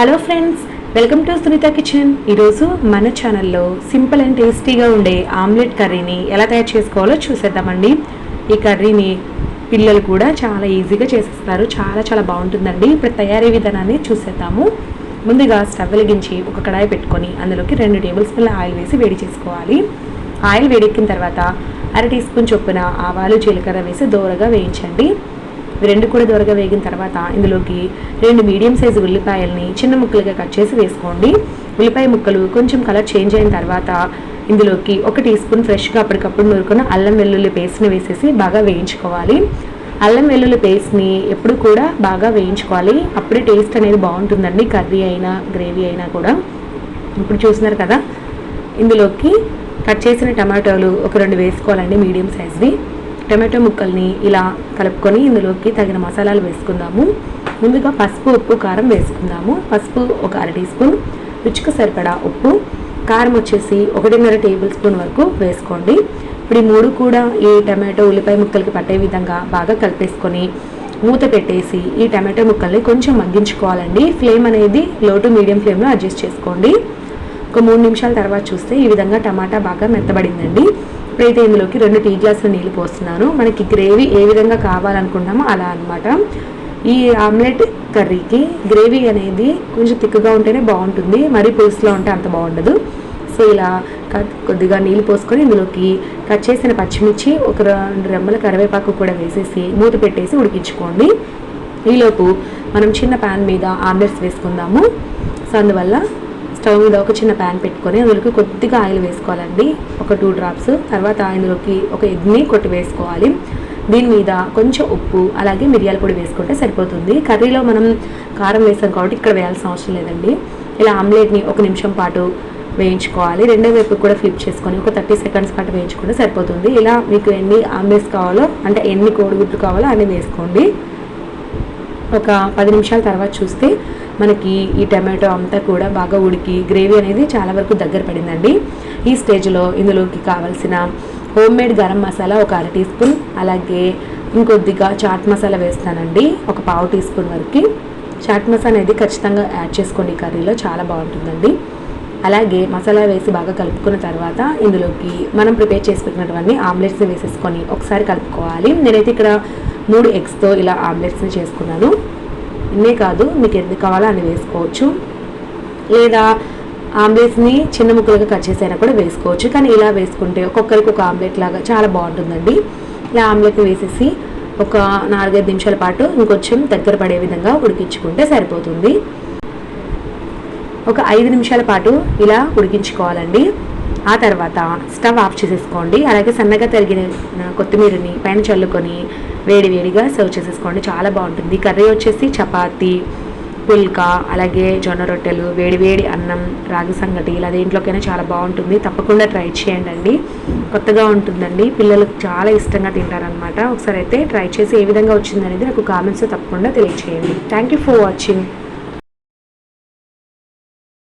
Hello friends welcome to Sunita kitchen ఈరోజు మన ఛానల్లో సింపుల్ అండ్ టేస్టీగా ఉండే ఆమ్లెట్ కర్రీని ఎలా తయారు చేసుకోవాలో చూసేద్దామండి. ఈ కర్రీని పిల్లలు కూడా చాలా ఈజీగా చేసేస్తారు. చాలా చాలా బాగుంటుందండి. ఇప్పుడు తయారీ విధానాన్ని చూసేద్దాము. ముందుగా స్టవ్ వెలిగించి ఒక కడాయి పెట్టుకొని అందులోకి రెండు టేబుల్ స్పూన్ల ఆయిల్ వేసి వేడి చేసుకోవాలి. ఆయిల్ వేడెక్కిన తర్వాత అర టీ స్పూన్ చొప్పున ఆవాలు జీలకర్ర వేసి దోరగా వేయించండి. ఇవి రెండు కూడా దొరగా వేగిన తర్వాత ఇందులోకి రెండు మీడియం సైజు ఉల్లిపాయల్ని చిన్న ముక్కలుగా కట్ చేసి వేసుకోండి. ఉల్లిపాయ ముక్కలు కొంచెం కలర్ చేంజ్ అయిన తర్వాత ఇందులోకి ఒక టీ స్పూన్ ఫ్రెష్గా అప్పటికప్పుడు నూరుకున్న అల్లం వెల్లుల్లి పేస్ట్ని వేసేసి బాగా వేయించుకోవాలి. అల్లం వెల్లుల్లి పేస్ట్ని ఎప్పుడు కూడా బాగా వేయించుకోవాలి. అప్పుడే టేస్ట్ అనేది బాగుంటుందండి కర్రీ అయినా గ్రేవీ అయినా కూడా. ఇప్పుడు చూస్తున్నారు కదా ఇందులోకి కట్ చేసిన టమాటోలు ఒక రెండు వేసుకోవాలండి మీడియం సైజ్వి. టమాటో ముక్కల్ని ఇలా కలుపుకొని ఇందులోకి తగిన మసాలాలు వేసుకుందాము. ముందుగా పసుపు ఉప్పు కారం వేసుకుందాము. పసుపు ఒక అర టీ స్పూన్ రుచికి సరిపడా ఉప్పు. కారం వచ్చేసి ఒకటిన్నర టేబుల్ స్పూన్ వరకు వేసుకోండి. ఇప్పుడు ఈ మూడు కూడా ఈ టమాటో ఉల్లిపాయ ముక్కలకి పట్టే విధంగా బాగా కలిపేసుకొని మూత పెట్టేసి ఈ టమాటో ముక్కల్ని కొంచెం మగ్గించుకోవాలండి. ఫ్లేమ్ అనేది లో టు మీడియం ఫ్లేమ్లో అడ్జస్ట్ చేసుకోండి. ఒక మూడు నిమిషాల తర్వాత చూస్తే ఈ విధంగా టమాటా బాగా మెత్తబడిందండి. ఇప్పుడైతే ఇందులోకి రెండు టీ గ్లాసులు నీళ్ళు పోస్తున్నాను మనకి గ్రేవీ ఏ విధంగా కావాలనుకుంటామో అలా అనమాట ఈ ఆమ్లెట్ కర్రీకి గ్రేవీ అనేది కొంచెం తిక్కుగా ఉంటేనే బాగుంటుంది. మరీ పులుసులో ఉంటే అంత బాగుండదు. సో ఇలా కొద్దిగా నీళ్ళు పోసుకొని ఇందులోకి కట్ చేసిన పచ్చిమిర్చి ఒక రెండు రెమ్మల కరివేపాకు కూడా వేసేసి మూత పెట్టేసి ఉడికించుకోండి. ఈలోపు మనం చిన్న ప్యాన్ మీద ఆమ్లెట్స్ వేసుకుందాము. సో అందువల్ల స్టవ్ మీద ఒక చిన్న ప్యాన్ పెట్టుకొని అందులోకి కొద్దిగా ఆయిల్ వేసుకోవాలండి. ఒక టూ డ్రాప్స్ తర్వాత ఇందులోకి ఒక ఎగ్ని కొట్టి వేసుకోవాలి. దీని మీద కొంచెం ఉప్పు అలాగే మిరియాల పొడి వేసుకుంటే సరిపోతుంది. కర్రీలో మనం కారం వేసాం కాబట్టి ఇక్కడ వేయాల్సిన అవసరం లేదండి. ఇలా ఆమ్లెట్ని ఒక నిమిషం పాటు వేయించుకోవాలి. రెండో వైపు కూడా ఫ్లిప్ చేసుకొని ఒక థర్టీ సెకండ్స్ పాటు వేయించుకుంటే సరిపోతుంది. ఇలా మీకు ఎన్ని ఆమ్లెట్స్ కావాలో అంటే ఎన్ని కోడిగుడ్లు కావాలో అన్ని వేసుకోండి. ఒక పది నిమిషాల తర్వాత చూస్తే మనకి ఈ టమాటో అంతా కూడా బాగా ఉడికి గ్రేవీ అనేది చాలా వరకు దగ్గర పడిందండి. ఈ స్టేజ్లో ఇందులోకి కావాల్సిన హోమ్ మేడ్ గరం మసాలా ఒక అర టీ స్పూన్ అలాగే ఇంకొద్దిగా చాట్ మసాలా వేస్తానండి ఒక పావు టీ స్పూన్ వరకు. చాట్ మసాలా అనేది ఖచ్చితంగా యాడ్ చేసుకోండి కర్రీలో చాలా బాగుంటుందండి. అలాగే మసాలా వేసి బాగా కలుపుకున్న తర్వాత ఇందులోకి మనం ప్రిపేర్ చేసి పెట్టినటువంటి ఆమ్లెట్స్ని వేసేసుకొని ఒకసారి కలుపుకోవాలి. నేనైతే ఇక్కడ మూడు ఎగ్స్తో ఇలా ఆమ్లెట్స్ని చేసుకున్నాను. ఇన్నే కాదు మీకు ఎన్ని కావాలో అన్ని వేసుకోవచ్చు. లేదా ఆమ్లెట్స్ని చిన్న ముక్కలుగా కట్ చేసైనా కూడా వేసుకోవచ్చు. కానీ ఇలా వేసుకుంటే ఒక్కొక్కరికి ఒక ఆమ్లెట్ లాగా చాలా బాగుంటుందండి. ఇలా ఆమ్లెట్ని వేసేసి ఒక నాలుగైదు నిమిషాల పాటు ఇంకొంచెం దగ్గర పడే విధంగా ఉడికించుకుంటే సరిపోతుంది. ఒక ఐదు నిమిషాల పాటు ఇలా ఉడికించుకోవాలండి. ఆ తర్వాత స్టవ్ ఆఫ్ చేసేసుకోండి. అలాగే సన్నగా తరిగిన కొత్తిమీరని పైన చల్లుకొని వేడి వేడిగా సర్వ్ చేసేసుకోండి. చాలా బాగుంటుంది. కర్రీ వచ్చేసి చపాతి పుల్కా అలాగే జొన్న రొట్టెలు వేడివేడి అన్నం రాగి సంగటి ఇలా దేంట్లోకైనా చాలా బాగుంటుంది. తప్పకుండా ట్రై చేయండి అండి కొత్తగా ఉంటుందండి. పిల్లలకు చాలా ఇష్టంగా తింటారనమాట ఒకసారి అయితే ట్రై చేసి ఏ విధంగా వచ్చిందనేది నాకు కామెంట్స్లో తప్పకుండా తెలియచేయండి. Thank you for watching